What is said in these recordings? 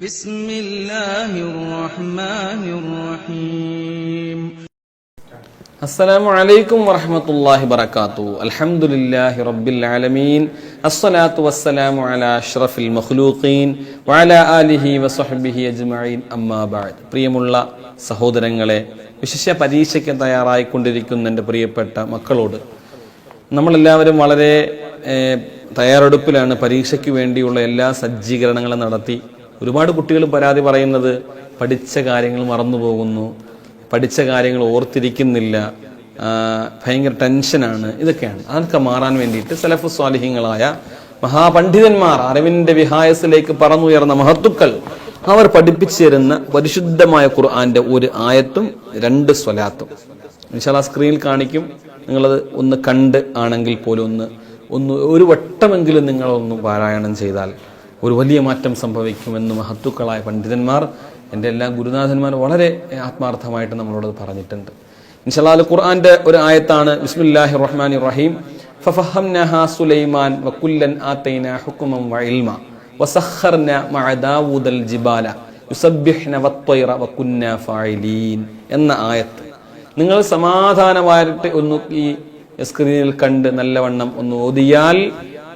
بسم الله الرحمن الرحيم അസ്സലാമു അലൈക്കും വറഹ്മത്തുള്ളാഹി വബറകാതുഹു അൽഹംദുലില്ലാഹി റബ്ബിൽ ആലമീൻ അസ്സലാത്തു വസ്സലാമു അലാ അഷ്റഫിൽ മഖ്ലൂഖീൻ വഅലാ ആലിഹി വസഹ്ബിഹി അജ്മഈൻ അമ്മാ ബഅദ് പ്രിയമുള്ള സഹോദരങ്ങളെ വിശിഷ്യ പരീക്ഷയ്ക്ക് തയ്യാറായിക്കൊണ്ടിരിക്കുന്ന എൻ്റെ പ്രിയപ്പെട്ട മക്കളോട് നമ്മളെല്ലാവരും വളരെ ഏഹ്, തയ്യാറെടുപ്പിലാണ് പരീക്ഷയ്ക്ക് വേണ്ടിയുള്ള എല്ലാ സജ്ജീകരണങ്ങളും നടത്തി ഒരുപാട് കുട്ടികൾ പരാതി പറയുന്നത് പഠിച്ച കാര്യങ്ങൾ മറന്നു പോകുന്നു പഠിച്ച കാര്യങ്ങൾ ഓർത്തിരിക്കുന്നില്ല ഭയങ്കര ടെൻഷനാണ് ഇതൊക്കെയാണ്. അതൊക്കെ മാറാൻ വേണ്ടിയിട്ട് സലഫ് സ്വാലിഹ്യങ്ങളായ മഹാപണ്ഡിതന്മാർ അറിവിന്റെ വിഹായസിലേക്ക് പറന്നുയർന്ന മഹത്തുക്കൾ അവർ പഠിപ്പിച്ചു തരുന്ന പരിശുദ്ധമായ ഖുർആന്റെ ഒരു ആയത്തും രണ്ട് സ്വലാത്തും. ഇൻഷാല്ലാ സ്ക്രീനിൽ കാണിക്കും. നിങ്ങളത് ഒന്ന് കണ്ട് ആണെങ്കിൽ പോലും ഒന്ന് ഒന്ന് ഒരു വട്ടമെങ്കിലും നിങ്ങളൊന്ന് പാരായണം ചെയ്താൽ ഒരു വലിയ മാറ്റം സംഭവിക്കുമെന്ന് മഹത്തുക്കളായ പണ്ഡിതന്മാർ എന്റെ എല്ലാ ഗുരുനാഥന്മാർ വളരെ ആത്മാർത്ഥമായിട്ട് നമ്മളോട് പറഞ്ഞിട്ടുണ്ട്. ഇൻഷാൽ ഖുർആന്റെ ഒരു ആയത്താണ് ബിസ്മില്ലാഹി റഹ്മാനി റഹീം സുലൈമാൻ വകുല്ലൻ വഇൽമ ജിബാല എന്ന ആയത്ത്. നിങ്ങൾ സമാധാനമായിട്ട് ഒന്ന് ഈ സ്ക്രീനിൽ കണ്ട് നല്ലവണ്ണം ഒന്ന് ഓതിയാൽ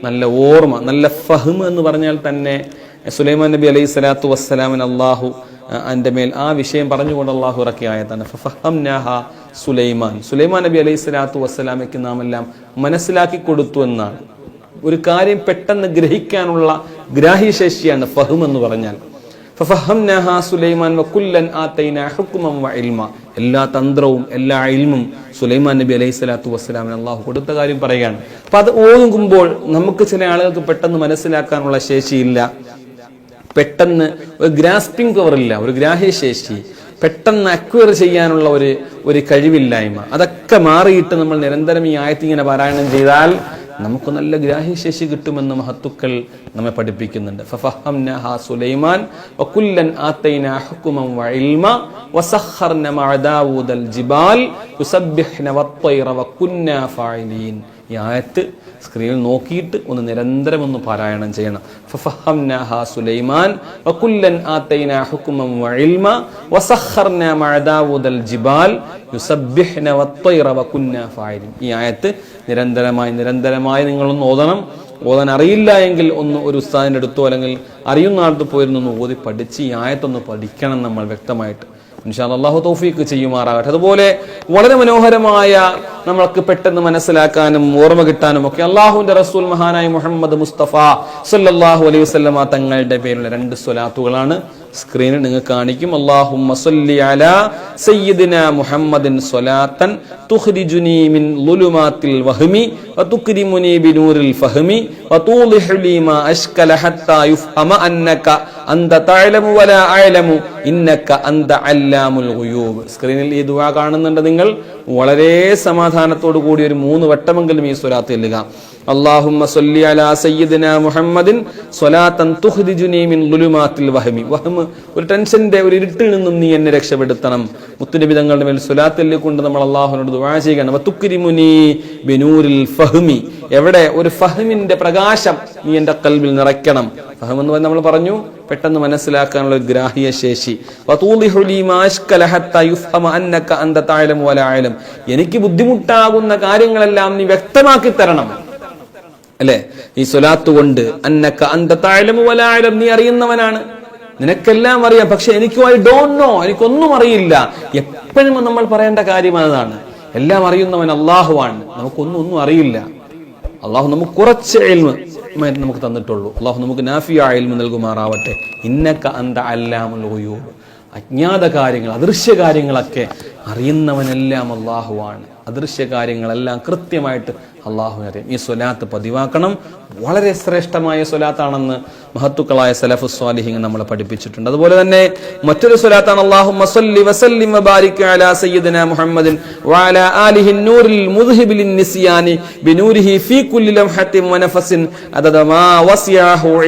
നല്ല ഓർമ്മ നല്ല ഫഹ്മ് എന്ന് പറഞ്ഞാൽ തന്നെ സുലൈമാൻ നബി അലൈഹി സ്വലാത്തു വസ്സലാമിന് അള്ളാഹു എന്റെ മേൽ ആ വിഷയം പറഞ്ഞുകൊണ്ട് അള്ളാഹു ഇറക്കിയ ഫഹം ഫഫഹംനഹ സുലൈമാൻ. സുലൈമാൻ നബി അലൈഹി സ്വലാത്തു വസ്സലാമയ്ക്ക് നാം എല്ലാം മനസ്സിലാക്കി കൊടുത്തു എന്നാണ്. ഒരു കാര്യം പെട്ടെന്ന് ഗ്രഹിക്കാനുള്ള ഗ്രാഹ്യശേഷിയാണ് ഫഹം എന്ന് പറഞ്ഞാൽ. സുലൈമാൻ എല്ലാ തന്ത്രവും എല്ലാ ഇൽമും സുലൈമാൻ നബി അലൈഹി സ്വലാത്തു വസ്സലാമിന് അള്ളാഹു കൊടുത്ത കാര്യം പറയുകയാണ്. അപ്പൊ അത് ഓതുമ്പോൾ നമുക്ക് ചില ആളുകൾക്ക് പെട്ടെന്ന് മനസ്സിലാക്കാനുള്ള ശേഷിയില്ല. പെട്ടെന്ന് ഒരു ഗ്രാസ്പിംഗ് പവറില്ല ഒരു ഗ്രാഹ്യശേഷി. പെട്ടെന്ന് അക്വയർ ചെയ്യാനുള്ള ഒരു ഒരു കഴിവില്ലായ്മ. അതൊക്കെ മാറിയിട്ട് നമ്മൾ നിരന്തരം ഈ ആയത്തിങ്ങനെ പാരായണം ചെയ്താൽ നമുക്ക് നല്ല ഗ്രാഹ്യശേഷി കിട്ടുമെന്ന് മഹത്തുക്കൾ നമ്മെ പഠിപ്പിക്കുന്നുണ്ട്. സുലൈമാൻ ഈ ആയത്ത് സ്ക്രീനിൽ നോക്കിയിട്ട് ഒന്ന് നിരന്തരം ഒന്ന് പാരായണം ചെയ്യണം. സുലൈമാൻ വകുല്ലൻ വഇൽമ വസഖർനാ ജിബാൽ ഫായിലിൻ ഈ ആയത്ത് നിരന്തരമായി നിരന്തരമായി നിങ്ങളൊന്ന് ഓതണം. ഓതാൻ അറിയില്ല എങ്കിൽ ഒന്ന് ഒരു ഉസ്താദിന്റെ അടുത്തോ അല്ലെങ്കിൽ അറിയുന്ന ആൾക്ക് പോയിരുന്നു ഒന്ന് ഓതി പഠിച്ച് ഈ ആയത്തൊന്ന് പഠിക്കണം നമ്മൾ വ്യക്തമായിട്ട്. ഇൻഷാൽ അള്ളാഹു തോഫീക്ക് ചെയ്യുമാറാകട്ടെ. അതുപോലെ വളരെ മനോഹരമായ നമ്മൾക്ക് പെട്ടെന്ന് മനസ്സിലാക്കാനും ഓർമ്മ കിട്ടാനും ഒക്കെ അള്ളാഹുവിന്റെ റസൂൽ മഹാനായ മുഹമ്മദ് മുസ്തഫ സല്ലാഹു അലൈഹി വസ്ലമ തങ്ങളുടെ പേരിലുള്ള രണ്ട് സ്വലാത്തുകളാണ് സ്ക്രീനിൽ നിങ്ങൾ കാണിക്കും. അല്ലാഹുമ്മ സല്ലി അലാ മുഹമ്മദിൻ സ്വലാത്തൻ തുഖ്രിജുനി മിൻ ളുലുമാത്തിൽ വഹ്മി വതുക്രിമുനി ബിനൂരിൽ ഫഹ്മി വതൂളിഹു ലി മാ അഷ്കല ഹത്താ യുഫ്ഹമ അന്നക അന്ത അന്ത അല്ലാമുൽ സ്ക്രീനിൽ ഈ ദുവാ കാണുന്നുണ്ട് നിങ്ങൾ. വളരെ സമാധാനത്തോടു കൂടി ഒരു മൂന്ന് വട്ടമെങ്കിലും ഈ സ്വലാത്ത് എല്ലുക സല്ലി അലാ മുഹമ്മദിൻ സ്വലാത്തൻ മിൻ ഒരു ടെൻഷന്റെ ഒരു ഇരുട്ടിൽ നിന്നും നീ എന്നെ രക്ഷപ്പെടുത്തണം. മുത്തുനബി തങ്ങളുടെ മേൽ സ്വലാത്തല്ലി കൊണ്ട് നമ്മൾ അള്ളാഹുനോട് ചെയ്യണം ഫഹ്മി. എവിടെ? ഒരു ഫഹ്മിന്റെ പ്രകാശം നീ എന്റെ കൽവിൽ നിറയ്ക്കണം. ഫഹം എന്ന് നമ്മൾ പറഞ്ഞു പെട്ടെന്ന് മനസ്സിലാക്കാനുള്ള ഒരു ഗ്രാഹ്യ ശേഷി. എനിക്ക് ബുദ്ധിമുട്ടാകുന്ന കാര്യങ്ങളെല്ലാം നീ വ്യക്തമാക്കി തരണം. അല്ലെ? ഈ സ്വലാത്ത് കൊണ്ട് അന്നക്ക അന്ത വലായാലും നീ അറിയുന്നവനാണ്. നിനക്കെല്ലാം അറിയാം. പക്ഷെ എനിക്കും ഐ ഡോണ്ട് നോ എനിക്കൊന്നും അറിയില്ല. എപ്പോഴും നമ്മൾ പറയേണ്ട കാര്യം അതാണ്. എല്ലാം അറിയുന്നവൻ അള്ളാഹുവാണ് നമുക്കൊന്നും ഒന്നും അറിയില്ല. അള്ളാഹു നമുക്ക് കുറച്ച് എൽമ് നമുക്ക് തന്നിട്ടുള്ളൂ. അള്ളാഹു നമുക്ക് നാഫിയ എൽമ് നൽകുമാറാവട്ടെ. ഇന്നക്ക അന്ത അല്ലാമുൽ അജ്ഞാത കാര്യങ്ങൾ അദൃശ്യ കാര്യങ്ങളൊക്കെ അറിയുന്നവനെല്ലാം അള്ളാഹുവാണ്. അദൃശ്യ കാര്യങ്ങളെല്ലാം കൃത്യമായിട്ട് അള്ളാഹു അറിയാം. ഈ സ്വലാത്ത് പതിവാക്കണം. വളരെ ശ്രേഷ്ഠമായ സ്വലാത്താണെന്ന് മഹത്തുക്കളായ സലഫു സ്വാലിഹിങ് നമ്മളെ പഠിപ്പിച്ചിട്ടുണ്ട്. അതുപോലെ തന്നെ മറ്റൊരു സ്വലാത്താണ് അള്ളാഹു മസല്ലി വസല്ലിം അലാ മുഹമ്മദിൻ വഅലാ മുദ്ഹിബിൽ ബിനൂരിഹി ഫീ വനഫസിൻ അദദ മാ വസിയഹു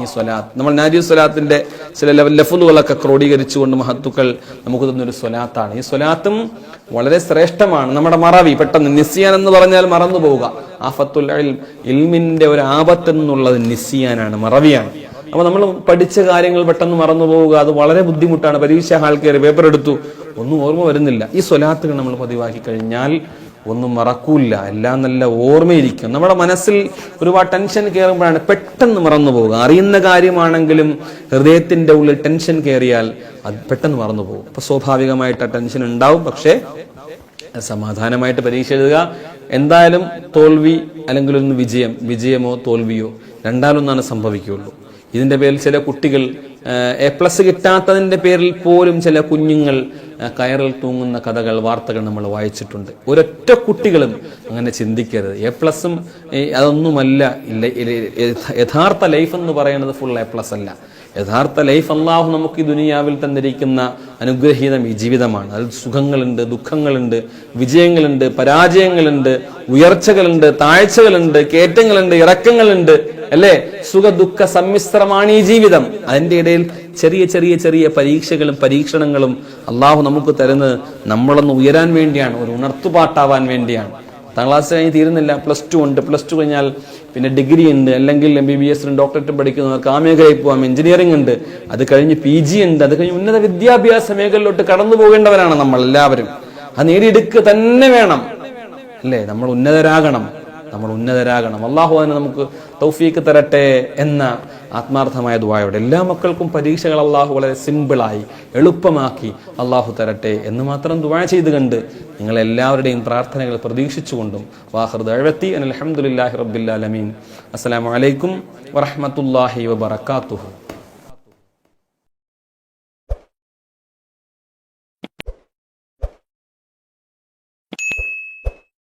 ഈ സ്വലാത്ത്. നമ്മൾ നാരി സ്വലാത്തിന്റെ ചില ലെവൽ ലഫുലുകളൊക്കെ ക്രോഡീകരിച്ചുകൊണ്ട് മഹത്തുക്കൾ നമുക്ക് തന്നൊരു സ്വലാത്താണ്. ഈ സ്വലാത്തും വളരെ ശ്രേഷ്ഠമാണ്. നമ്മുടെ മറവി പെട്ടെന്ന് നിസ്സിയാൻ എന്ന് പറഞ്ഞാൽ മറന്നു പോവുക. ആഫത്തുൽ ഫത്തുൽ ഇൽമിന്റെ ഒരു ആപത്ത് എന്നുള്ളത് നിസ്സിയാനാണ് മറവിയാണ്. അപ്പൊ നമ്മൾ പഠിച്ച കാര്യങ്ങൾ പെട്ടെന്ന് മറന്നു പോവുക അത് വളരെ ബുദ്ധിമുട്ടാണ്. പരീക്ഷ കയറി പേപ്പർ എടുത്തു. ഒന്നും ഓർമ്മ വരുന്നില്ല. ഈ സ്വലാത്തുകൾ നമ്മൾ പതിവാക്കി കഴിഞ്ഞാൽ ഒന്നും മറക്കൂല. എല്ലാം നല്ല ഓർമ്മയിരിക്കും നമ്മുടെ മനസ്സിൽ ഒരുപാട് ടെൻഷൻ കയറുമ്പോഴാണ് പെട്ടെന്ന് മറന്നു പോകുക. അറിയുന്ന കാര്യമാണെങ്കിലും ഹൃദയത്തിന്റെ ഉള്ളിൽ ടെൻഷൻ കയറിയാൽ അത് പെട്ടെന്ന് മറന്നു പോകും. അപ്പൊ സ്വാഭാവികമായിട്ട് ആ ടെൻഷൻ ഉണ്ടാവും. പക്ഷേ സമാധാനമായിട്ട് പരീക്ഷ എഴുതുക. എന്തായാലും തോൽവി അല്ലെങ്കിൽ ഒന്ന് വിജയം വിജയമോ തോൽവിയോ രണ്ടാലൊന്നാണ് സംഭവിക്കുകയുള്ളൂ. ഇതിന്റെ പേരിൽ ചില കുട്ടികൾ എ പ്ലസ് കിട്ടാത്തതിന്റെ പേരിൽ പോലും ചില കുഞ്ഞുങ്ങൾ കയറിൽ തൂങ്ങുന്ന കഥകൾ വാർത്തകൾ നമ്മൾ വായിച്ചിട്ടുണ്ട്. ഒരൊറ്റ കുട്ടികളും അങ്ങനെ ചിന്തിക്കരുത്. എ പ്ലസും അതൊന്നുമല്ല. ഇല്ല യഥാർത്ഥ ലൈഫ് എന്ന് പറയുന്നത് ഫുൾ എ പ്ലസ് അല്ല. യഥാർത്ഥ ലൈഫ് അള്ളാഹു നമുക്ക് ഈ ദുനിയാവിൽ തന്നിരിക്കുന്ന അനുഗ്രഹീതം ഈ ജീവിതമാണ്. അതിൽ സുഖങ്ങളുണ്ട് ദുഃഖങ്ങളുണ്ട് വിജയങ്ങളുണ്ട് പരാജയങ്ങളുണ്ട് ഉയർച്ചകളുണ്ട് താഴ്ചകളുണ്ട് കയറ്റങ്ങളുണ്ട് ഇറക്കങ്ങളുണ്ട് അല്ലേ? സുഖ ദുഃഖ സമ്മിശ്രമാണ് ഈ ജീവിതം. അതിന്റെ ഇടയിൽ ചെറിയ ചെറിയ ചെറിയ പരീക്ഷകളും പരീക്ഷണങ്ങളും അള്ളാഹു നമുക്ക് തരുന്നത് നമ്മളൊന്ന് ഉയരാൻ വേണ്ടിയാണ് ഒരു ഉണർത്തുപാട്ടാവാൻ വേണ്ടിയാണ്. പത്താം ക്ലാസ് കഴിഞ്ഞ് തീരുന്നില്ല. പ്ലസ് ടു ഉണ്ട്. പ്ലസ് ടു കഴിഞ്ഞാൽ പിന്നെ ഡിഗ്രി ഉണ്ട്. അല്ലെങ്കിൽ എം ബി ബി എസിനും ഡോക്ടറേറ്റ് പഠിക്കുന്നവർക്ക് ആ മേഖലയിൽ പോകാം എഞ്ചിനീയറിംഗ് ഉണ്ട്. അത് കഴിഞ്ഞ് പി ജി ഉണ്ട്. അത് കഴിഞ്ഞ് ഉന്നത വിദ്യാഭ്യാസ മേഖലയിലോട്ട് കടന്നു പോകേണ്ടവരാണ് നമ്മൾ എല്ലാവരും അത് നേടിയെടുക്കുക തന്നെ വേണം. അല്ലേ? നമ്മൾ ഉന്നതരാകണം. നമ്മൾ ഉന്നതരാകണം. അള്ളാഹു അതിന് നമുക്ക് തൗഫീക്ക് തരട്ടെ എന്ന ആത്മാർത്ഥമായ ദുബായോടെ എല്ലാ മക്കൾക്കും പരീക്ഷകൾ അള്ളാഹു വളരെ സിമ്പിളായി എളുപ്പമാക്കി അള്ളാഹു തരട്ടെ എന്ന് മാത്രം ദുബാ ചെയ്ത് കണ്ട് നിങ്ങളെല്ലാവരുടെയും പ്രാർത്ഥനകൾ പ്രതീക്ഷിച്ചുകൊണ്ടും വാഹൃദ് അഴവത്തി അലഹമുല്ലാഹി റബ്ബില്ലാലമീൻ അസ്സലാമു അലൈക്കും വറഹമത്തല്ലാഹി വബർക്കാത്തുഹു